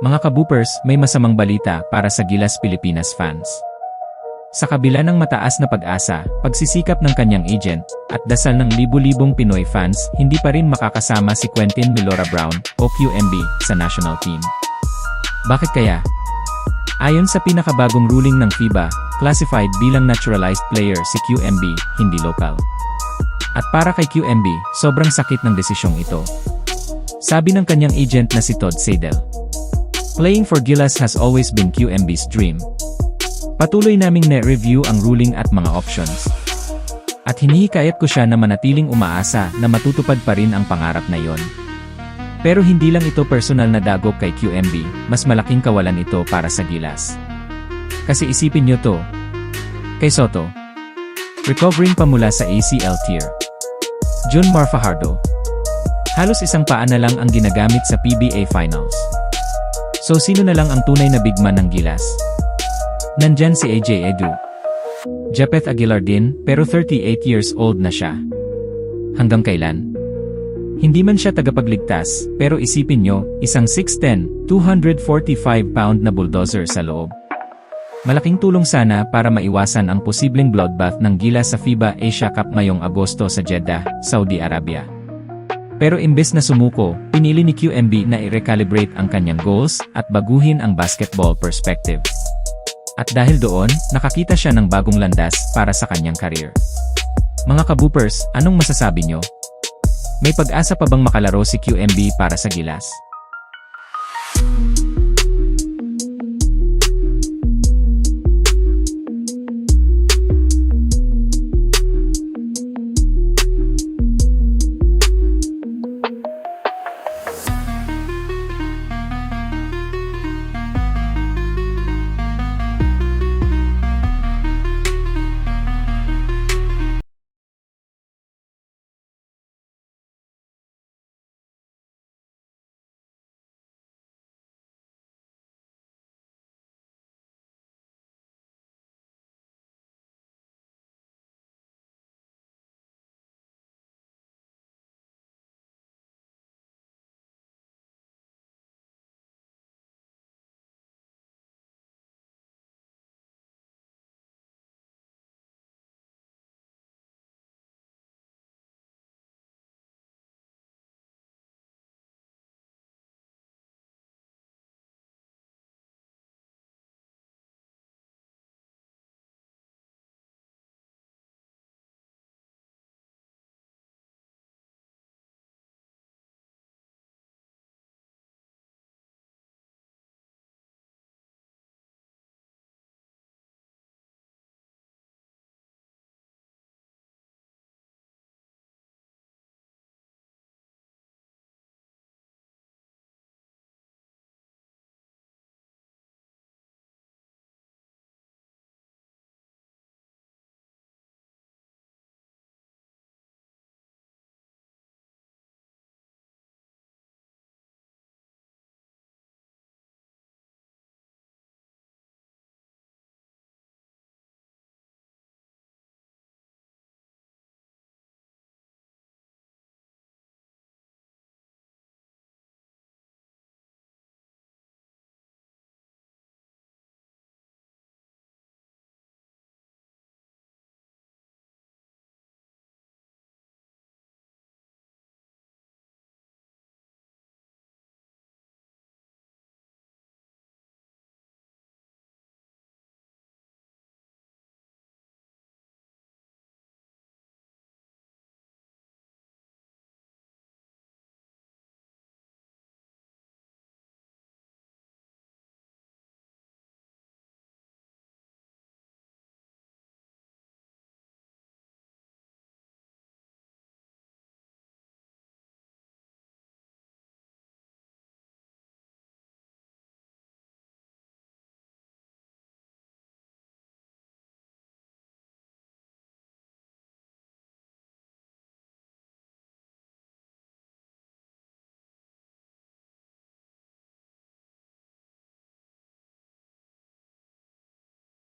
Mga kaboopers, may masamang balita para sa Gilas Pilipinas fans. Sa kabila ng mataas na pag-asa, pagsisikap ng kanyang agent, at dasal ng libu-libong Pinoy fans, hindi pa rin makakasama si Quentin Milora Brown, o QMB, sa national team. Bakit kaya? Ayon sa pinakabagong ruling ng FIBA, classified bilang naturalized player si QMB, hindi local. At para kay QMB, sobrang sakit ng desisyong ito. Sabi ng kanyang agent na si Todd Seidel. Playing for Gilas has always been QMB's dream. Patuloy naming na-review ang ruling at mga options. At hinihikayat ko siya na manatiling umaasa na matutupad pa rin ang pangarap na yon. Pero hindi lang ito personal na dagok kay QMB, mas malaking kawalan ito para sa Gilas. Kasi isipin nyo to. Kay Soto. Recovering pa mula sa ACL tear. Jun Mar Fajardo. Halos isang paa na lang ang ginagamit sa PBA Finals. So sino na lang ang tunay na bigman ng Gilas? Nandyan si AJ Edu. Japeth Aguilar din, pero 38 years old na siya. Hanggang kailan? Hindi man siya tagapagligtas, pero isipin nyo, isang 6'10", 245-pound na bulldozer sa loob. Malaking tulong sana para maiwasan ang posibleng bloodbath ng gila sa FIBA Asia Cup ngayong Agosto sa Jeddah, Saudi Arabia. Pero imbes na sumuko, pinili ni QMB na i-recalibrate ang kanyang goals at baguhin ang basketball perspective. At dahil doon, nakakita siya ng bagong landas para sa kanyang career. Mga kaboopers, anong masasabi nyo? May pag-asa pa bang makalaro si QMB para sa Gilas?